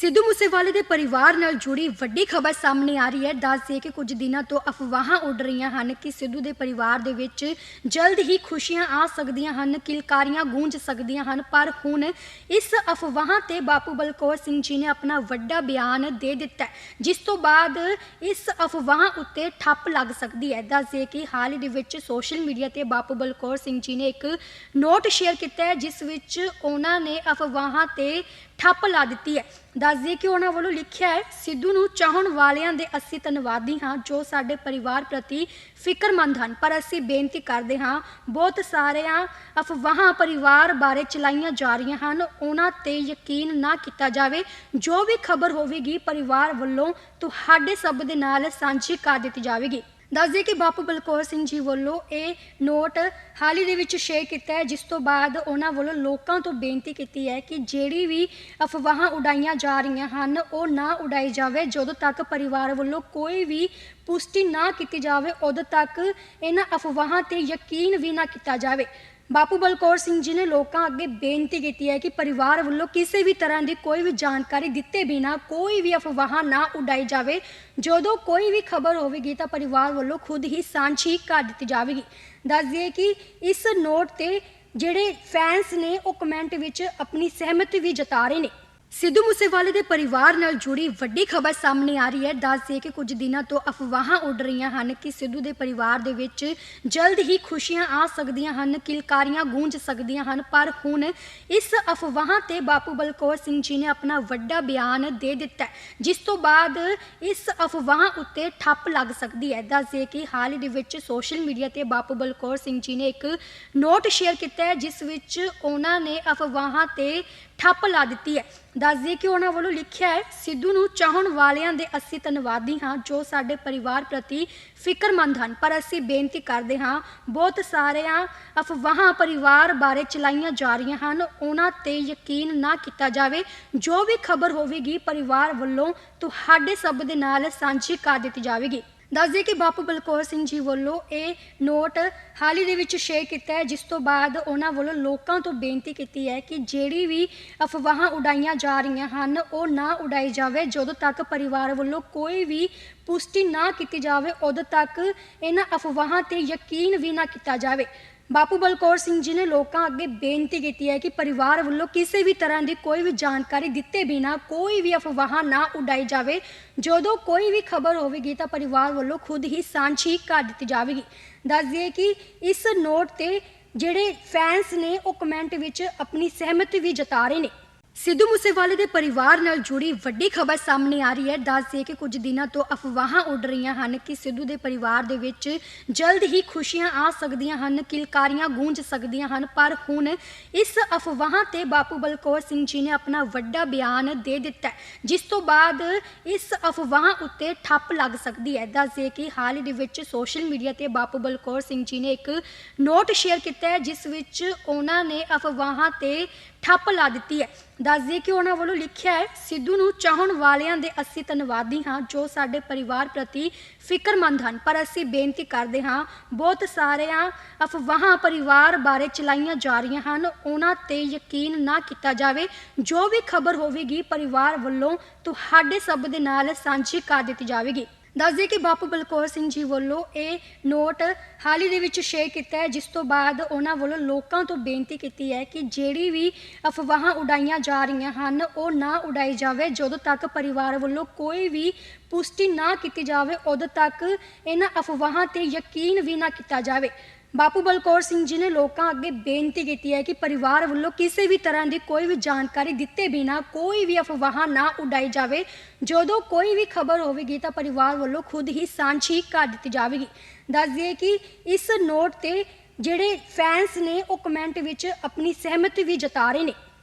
ਸਿੱਧੂ ਮੂਸੇਵਾਲੇ ਦੇ ਪਰਿਵਾਰ ਨਾਲ ਜੁੜੀ ਵੱਡੀ ਖਬਰ ਸਾਹਮਣੇ ਆ ਰਹੀ ਹੈ। ਦੱਸ ਦਈਏ ਕਿ ਕੁਝ ਦਿਨਾਂ ਤੋਂ ਅਫਵਾਹਾਂ ਉੱਡ ਰਹੀਆਂ ਹਨ ਕਿ ਸਿੱਧੂ ਦੇ ਪਰਿਵਾਰ ਦੇ ਵਿੱਚ ਜਲਦ ਹੀ ਖੁਸ਼ੀਆਂ ਆ ਸਕਦੀਆਂ ਹਨ, ਕਿਲਕਾਰੀਆਂ ਗੂੰਜ ਸਕਦੀਆਂ ਹਨ। ਪਰ ਹੁਣ ਇਸ ਅਫਵਾਹਾਂ ਤੇ ਬਾਪੂ ਬਲਕੌਰ ਸਿੰਘ ਜੀ ਨੇ ਆਪਣਾ ਵੱਡਾ ਬਿਆਨ ਦੇ ਦਿੱਤਾ ਜਿਸ ਤੋਂ ਬਾਅਦ ਇਸ ਅਫਵਾਹਾਂ ਉੱਤੇ ਠੱਪ ਲੱਗ ਸਕਦੀ ਹੈ। ਦੱਸ ਦਈਏ ਕਿ ਹਾਲ ਹੀ ਦੇ ਵਿੱਚ ਸੋਸ਼ਲ ਮੀਡੀਆ ਤੇ ਬਾਪੂ ਬਲਕੌਰ ਸਿੰਘ ਜੀ ਨੇ ਇੱਕ ਨੋਟ ਸ਼ੇਅਰ ਕੀਤਾ ਹੈ, ਜਿਸ ਵਿੱਚ ਉਹਨਾਂ ਨੇ ਅਫਵਾਹਾਂ ਤੇ ਠੱਪ ਲਾ ਦਿੱਤੀ ਹੈ। ਦੱਸ ਦਈਏ ਕਿ ਉਹਨਾਂ ਵੱਲੋਂ ਲਿਖਿਆ ਹੈ, ਸਿੱਧੂ ਨੂੰ ਚਾਹਣ ਵਾਲਿਆਂ ਦੇ ਅਸੀਂ ਧੰਨਵਾਦੀ ਹਾਂ ਜੋ ਸਾਡੇ ਪਰਿਵਾਰ ਪ੍ਰਤੀ ਫਿਕਰਮੰਦ ਹਨ। ਪਰ ਅਸੀਂ ਬੇਨਤੀ ਕਰਦੇ ਹਾਂ, ਬਹੁਤ ਸਾਰਿਆਂ ਅਫਵਾਹਾਂ ਪਰਿਵਾਰ ਬਾਰੇ ਚਲਾਈਆਂ ਜਾ ਰਹੀਆਂ ਹਨ। ਉਹਨਾਂ ਤੇ ਯਕੀਨ ਨਾ ਕੀਤਾ ਜਾਵੇ। ਜੋ ਵੀ ਖਬਰ ਹੋਵੇਗੀ, ਪਰਿਵਾਰ ਵੱਲੋਂ ਤੁਹਾਡੇ ਸਭ ਦੇ ਨਾਲ ਸਾਂਝੀ ਕਰ ਦਿੱਤੀ ਜਾਵੇਗੀ। ਦੱਸਦੇ ਕਿ ਬਾਪੂ ਬਲਕੌਰ ਸਿੰਘ ਜੀ ਵੱਲੋਂ ਇਹ ਨੋਟ ਹਾਲ ਹੀ ਦੇ ਵਿੱਚ ਸ਼ੇਅਰ ਕੀਤਾ ਹੈ, ਜਿਸ ਤੋਂ ਬਾਅਦ ਉਹਨਾਂ ਵੱਲੋਂ ਲੋਕਾਂ ਤੋਂ ਬੇਨਤੀ ਕੀਤੀ ਹੈ ਕਿ ਜਿਹੜੀ ਵੀ ਅਫਵਾਹਾਂ ਉਡਾਈਆਂ ਜਾ ਰਹੀਆਂ ਹਨ, ਉਹ ਨਾ ਉਡਾਈ ਜਾਵੇ। ਜਦੋਂ ਤੱਕ ਪਰਿਵਾਰ ਵੱਲੋਂ ਕੋਈ ਵੀ ਪੁਸ਼ਟੀ ਨਾ ਕੀਤੀ ਜਾਵੇ, ਉਦੋਂ ਤੱਕ ਇਹਨਾਂ ਅਫਵਾਹਾਂ ਤੇ ਯਕੀਨ ਵੀ ਨਾ ਕੀਤਾ ਜਾਵੇ। ਬਾਪੂ ਬਲਕੌਰ ਸਿੰਘ ਜੀ ਨੇ ਲੋਕਾਂ ਅੱਗੇ ਬੇਨਤੀ ਕੀਤੀ ਹੈ ਕਿ ਪਰਿਵਾਰ ਵੱਲੋਂ ਕਿਸੇ ਵੀ ਤਰ੍ਹਾਂ ਦੀ ਕੋਈ ਵੀ ਜਾਣਕਾਰੀ ਦਿੱਤੇ ਬਿਨਾ ਕੋਈ ਵੀ ਅਫਵਾਹ ਨਾ ਉਡਾਈ ਜਾਵੇ। ਜਦੋਂ ਕੋਈ ਵੀ ਖਬਰ ਹੋਵੇਗੀ ਤਾਂ ਪਰਿਵਾਰ ਵੱਲੋਂ ਖੁਦ ਹੀ ਸਾਂਝੀ ਕਰ ਦਿੱਤੀ ਜਾਵੇਗੀ। ਦੱਸ ਦਈਏ ਕਿ ਇਸ ਨੋਟ ਤੇ ਜਿਹੜੇ ਫੈਨਸ ਨੇ ਉਹ ਕਮੈਂਟ ਵਿੱਚ ਆਪਣੀ ਸਹਿਮਤੀ ਵੀ ਜਤਾ ਰਹੇ ਨੇ। ਸਿੱਧੂ ਮੂਸੇਵਾਲੇ ਦੇ ਪਰਿਵਾਰ ਨਾਲ ਜੁੜੀ ਵੱਡੀ ਖਬਰ ਸਾਹਮਣੇ ਆ ਰਹੀ ਹੈ। ਦੱਸ ਦਈਏ ਕਿ ਕੁਝ ਦਿਨਾਂ ਤੋਂ ਅਫਵਾਹਾਂ ਉੱਡ ਰਹੀਆਂ ਹਨ ਕਿ ਸਿੱਧੂ ਦੇ ਪਰਿਵਾਰ ਦੇ ਵਿੱਚ ਜਲਦ ਹੀ ਖੁਸ਼ੀਆਂ ਆ ਸਕਦੀਆਂ ਹਨ, ਕਿਲਕਾਰੀਆਂ ਗੂੰਜ ਸਕਦੀਆਂ ਹਨ। ਪਰ ਹੁਣ ਇਸ ਅਫਵਾਹਾਂ ਤੇ ਬਾਪੂ ਬਲਕੌਰ ਸਿੰਘ ਜੀ ਨੇ ਆਪਣਾ ਵੱਡਾ ਬਿਆਨ ਦੇ ਦਿੱਤਾ ਜਿਸ ਤੋਂ ਬਾਅਦ ਇਸ ਅਫਵਾਹਾਂ ਉੱਤੇ ਠੱਪ ਲੱਗ ਸਕਦੀ ਹੈ। ਦੱਸ ਦਈਏ ਕਿ ਹਾਲ ਹੀ ਦੇ ਵਿੱਚ ਸੋਸ਼ਲ ਮੀਡੀਆ ਤੇ ਬਾਪੂ ਬਲਕੌਰ ਸਿੰਘ ਜੀ ਨੇ ਇੱਕ ਨੋਟ ਸ਼ੇਅਰ ਕੀਤਾ ਹੈ, ਜਿਸ ਵਿੱਚ ਉਹਨਾਂ ਨੇ ਅਫਵਾਹਾਂ ਤੇ ਠੱਪ ਲਾ ਦਿੱਤੀ ਹੈ। ਦੱਸ ਦਈਏ ਕਿ ਉਹਨਾਂ ਵੱਲੋਂ ਲਿਖਿਆ ਹੈ, ਸਿੱਧੂ ਨੂੰ ਚਾਹਣ ਵਾਲਿਆਂ ਦੇ ਅਸੀਂ ਧੰਨਵਾਦੀ ਹਾਂ ਜੋ ਸਾਡੇ ਪਰਿਵਾਰ ਪ੍ਰਤੀ ਫਿਕਰਮੰਦ ਹਨ। ਪਰ ਅਸੀਂ ਬੇਨਤੀ ਕਰਦੇ ਹਾਂ, ਬਹੁਤ ਸਾਰਿਆਂ ਅਫਵਾਹਾਂ ਪਰਿਵਾਰ ਬਾਰੇ ਚਲਾਈਆਂ ਜਾ ਰਹੀਆਂ ਹਨ। ਉਹਨਾਂ ਤੇ ਯਕੀਨ ਨਾ ਕੀਤਾ ਜਾਵੇ। ਜੋ ਵੀ ਖਬਰ ਹੋਵੇਗੀ, ਪਰਿਵਾਰ ਵੱਲੋਂ ਤੁਹਾਡੇ ਸਭ ਦੇ ਨਾਲ ਸਾਂਝੀ ਕਰ ਦਿੱਤੀ ਜਾਵੇਗੀ। ਦੱਸਦੇ ਕਿ ਬਾਪੂ ਬਲਕੌਰ ਸਿੰਘ ਜੀ ਵੱਲੋਂ ਇਹ ਨੋਟ ਹਾਲ ਹੀ ਦੇ ਵਿੱਚ ਸ਼ੇਅਰ ਕੀਤਾ ਹੈ, ਜਿਸ ਤੋਂ ਬਾਅਦ ਉਹਨਾਂ ਵੱਲੋਂ ਲੋਕਾਂ ਤੋਂ ਬੇਨਤੀ ਕੀਤੀ ਹੈ ਕਿ ਜਿਹੜੀ ਵੀ ਅਫਵਾਹਾਂ ਉਡਾਈਆਂ ਜਾ ਰਹੀਆਂ ਹਨ, ਉਹ ਨਾ ਉਡਾਈ ਜਾਵੇ। ਜਦੋਂ ਤੱਕ ਪਰਿਵਾਰ ਵੱਲੋਂ ਕੋਈ ਵੀ ਪੁਸ਼ਟੀ ਨਾ ਕੀਤੀ ਜਾਵੇ, ਉਦੋਂ ਤੱਕ ਇਹਨਾਂ ਅਫਵਾਹਾਂ ਤੇ ਯਕੀਨ ਵੀ ਨਾ ਕੀਤਾ ਜਾਵੇ। ਬਾਪੂ ਬਲਕੌਰ ਸਿੰਘ ਜੀ ਨੇ ਲੋਕਾਂ ਅੱਗੇ ਬੇਨਤੀ ਕੀਤੀ ਹੈ ਕਿ ਪਰਿਵਾਰ ਵੱਲੋਂ ਕਿਸੇ ਵੀ ਤਰ੍ਹਾਂ ਦੀ ਕੋਈ ਵੀ ਜਾਣਕਾਰੀ ਦਿੱਤੇ ਬਿਨਾ ਕੋਈ ਵੀ ਅਫਵਾਹ ਨਾ ਉਡਾਈ ਜਾਵੇ। ਜਦੋਂ ਕੋਈ ਵੀ ਖਬਰ ਹੋਵੇਗੀ ਤਾਂ ਪਰਿਵਾਰ ਵੱਲੋਂ ਖੁਦ ਹੀ ਸਾਂਝੀ ਕਰ ਦਿੱਤੀ ਜਾਵੇਗੀ। ਦੱਸ ਦਈਏ ਕਿ ਇਸ ਨੋਟ ਤੇ ਜਿਹੜੇ ਫੈਨਸ ਨੇ ਉਹ ਕਮੈਂਟ ਵਿੱਚ ਆਪਣੀ ਸਹਿਮਤੀ ਵੀ ਜਤਾ ਰਹੇ ਨੇ। ਸਿੱਧੂ ਮੂਸੇਵਾਲੇ ਦੇ ਪਰਿਵਾਰ ਨਾਲ ਜੁੜੀ ਵੱਡੀ ਖਬਰ ਸਾਹਮਣੇ ਆ ਰਹੀ ਹੈ। ਦੱਸ ਦਈਏ ਕਿ ਕੁਝ ਦਿਨਾਂ ਤੋਂ ਅਫਵਾਹਾਂ ਉੱਡ ਰਹੀਆਂ ਹਨ ਕਿ ਸਿੱਧੂ ਦੇ ਪਰਿਵਾਰ ਦੇ ਵਿੱਚ ਜਲਦ ਹੀ ਖੁਸ਼ੀਆਂ ਆ ਸਕਦੀਆਂ ਹਨ, ਕਿਲਕਾਰੀਆਂ ਗੂੰਜ ਸਕਦੀਆਂ ਹਨ। ਪਰ ਹੁਣ ਇਸ ਅਫਵਾਹਾਂ ਤੇ ਬਾਪੂ ਬਲਕੌਰ ਸਿੰਘ ਜੀ ਨੇ ਆਪਣਾ ਵੱਡਾ ਬਿਆਨ ਦੇ ਦਿੱਤਾ ਜਿਸ ਤੋਂ ਬਾਅਦ ਇਸ ਅਫਵਾਹਾਂ ਉੱਤੇ ਠੱਪ ਲੱਗ ਸਕਦੀ ਹੈ। ਦੱਸ ਦਈਏ ਕਿ ਹਾਲ ਹੀ ਦੇ ਵਿੱਚ ਸੋਸ਼ਲ ਮੀਡੀਆ ਤੇ ਬਾਪੂ ਬਲਕੌਰ ਸਿੰਘ ਜੀ ਨੇ ਇੱਕ ਨੋਟ ਸ਼ੇਅਰ ਕੀਤਾ ਹੈ, ਜਿਸ ਵਿੱਚ ਉਹਨਾਂ ਨੇ ਅਫਵਾਹਾਂ ਤੇ ਠੱਪ ਲਾ ਦਿੱਤੀ ਹੈ। ਦੱਸ ਕਿ ਉਹਨਾਂ ਵੱਲੋਂ ਲਿਖਿਆ ਹੈ, ਸਿੱਧੂ ਨੂੰ ਚਾਹਣ ਵਾਲਿਆਂ ਦੇ ਅਸੀਂ ਧੰਨਵਾਦੀ ਹਾਂ ਜੋ ਸਾਡੇ ਪਰਿਵਾਰ ਪ੍ਰਤੀ ਫਿਕਰਮੰਦ ਹਨ। ਪਰ ਅਸੀਂ ਬੇਨਤੀ ਕਰਦੇ ਹਾਂ, ਬਹੁਤ ਸਾਰਿਆਂ ਅਫਵਾਹਾਂ ਪਰਿਵਾਰ ਬਾਰੇ ਚਲਾਈਆਂ ਜਾ ਰਹੀਆਂ ਹਨ। ਉਹਨਾਂ ਤੇ ਯਕੀਨ ਨਾ ਕੀਤਾ ਜਾਵੇ। ਜੋ ਵੀ ਖਬਰ ਹੋਵੇਗੀ, ਪਰਿਵਾਰ ਵੱਲੋਂ ਤੁਹਾਡੇ ਸਭ ਦੇ ਨਾਲ ਸਾਂਝੀ ਕਰ ਦਿੱਤੀ ਜਾਵੇਗੀ। ਦੱਸਦੇ ਕਿ ਬਾਪੂ ਬਲਕੌਰ ਸਿੰਘ ਜੀ ਵੱਲੋਂ ਇਹ ਨੋਟ ਹਾਲ ਹੀ ਦੇ ਵਿੱਚ ਸ਼ੇਅਰ ਕੀਤਾ ਹੈ, ਜਿਸ ਤੋਂ ਬਾਅਦ ਉਹਨਾਂ ਵੱਲੋਂ ਲੋਕਾਂ ਤੋਂ ਬੇਨਤੀ ਕੀਤੀ ਹੈ ਕਿ ਜਿਹੜੀ ਵੀ ਅਫਵਾਹਾਂ ਉਡਾਈਆਂ ਜਾ ਰਹੀਆਂ ਹਨ, ਉਹ ਨਾ ਉਡਾਈ ਜਾਵੇ। ਜਦੋਂ ਤੱਕ ਪਰਿਵਾਰ ਵੱਲੋਂ ਕੋਈ ਵੀ ਪੁਸ਼ਟੀ ਨਾ ਕੀਤੀ ਜਾਵੇ, ਉਦੋਂ ਤੱਕ ਇਹਨਾਂ ਅਫਵਾਹਾਂ ਤੇ ਯਕੀਨ ਵੀ ਨਾ ਕੀਤਾ ਜਾਵੇ। ਬਾਪੂ ਬਲਕੌਰ ਸਿੰਘ ਜੀ ਨੇ ਲੋਕਾਂ ਅੱਗੇ ਬੇਨਤੀ ਕੀਤੀ ਹੈ ਕਿ ਪਰਿਵਾਰ ਵੱਲੋਂ ਕਿਸੇ ਵੀ ਤਰ੍ਹਾਂ ਦੀ ਕੋਈ ਵੀ ਜਾਣਕਾਰੀ ਦਿੱਤੇ ਬਿਨਾ ਕੋਈ ਵੀ ਅਫਵਾਹ ਨਾ ਉਡਾਈ ਜਾਵੇ। ਜਦੋਂ ਕੋਈ ਵੀ ਖਬਰ ਹੋਵੇਗੀ ਤਾਂ ਪਰਿਵਾਰ ਵੱਲੋਂ ਖੁਦ ਹੀ ਸਾਂਝੀ ਕਰ ਦਿੱਤੀ ਜਾਵੇਗੀ। ਦੱਸ ਦਈਏ ਕਿ ਇਸ ਨੋਟ ਤੇ ਜਿਹੜੇ ਫੈਨਸ ਨੇ ਉਹ ਕਮੈਂਟ ਵਿੱਚ ਆਪਣੀ ਸਹਿਮਤੀ ਵੀ ਜਤਾ ਰਹੇ ਨੇ।